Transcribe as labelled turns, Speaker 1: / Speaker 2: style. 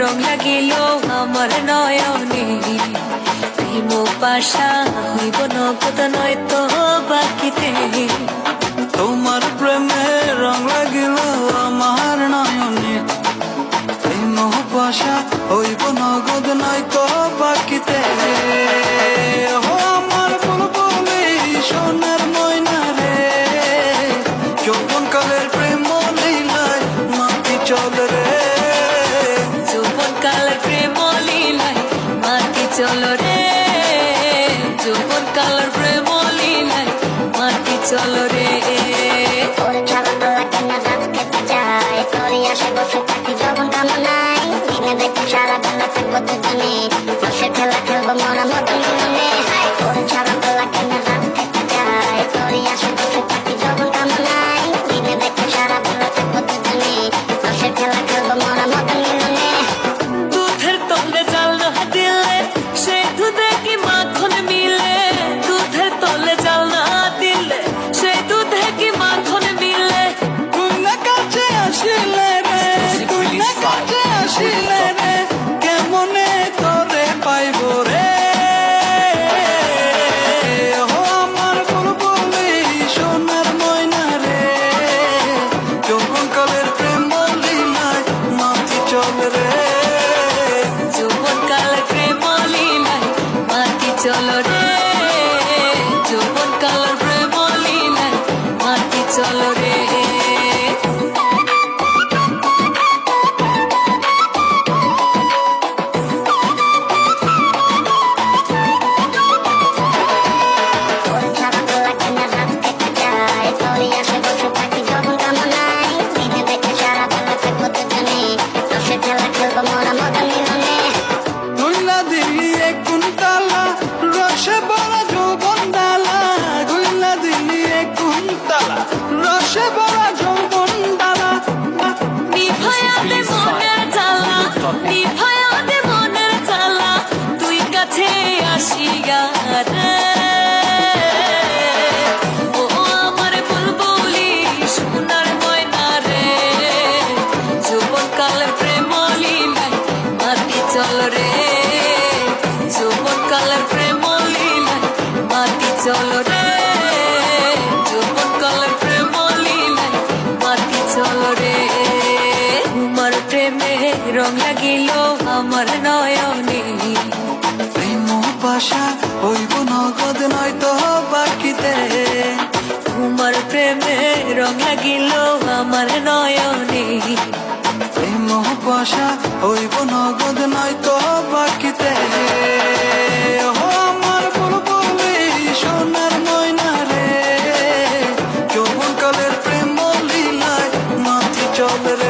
Speaker 1: রং লাগিল আমার নয়নে। প্রেম পাশা হইব নগদ নয় তো বাকিতে।
Speaker 2: তোমার চলো রে
Speaker 1: যুবন কালার প্রেম লীলায় মাটি চলো রে
Speaker 3: সারা বেলা থাকব দুজনে বসে খেলা খেলব মরা মতন মনে হাই বেলা
Speaker 2: কেন চলো রে
Speaker 1: যৌবন কালার প্রেম মাটি চলো রে। যৌবন কালের প্রেম লীলা মাটি চলো রে।
Speaker 2: যৌবন
Speaker 1: প্রেম লীলা মাটি চলো রে। তোমার প্রেমে লাগিল আমার নয়নে।
Speaker 2: প্রেম পাশা হইব নগদ নয়তো বাকিতে।
Speaker 1: তোমার প্রেমে রং লাগিল আমার
Speaker 2: নয় মশা হইব নগদ নয় তো বাকিতে আমার বলবলে সোনার ময়না রে প্রেম রে।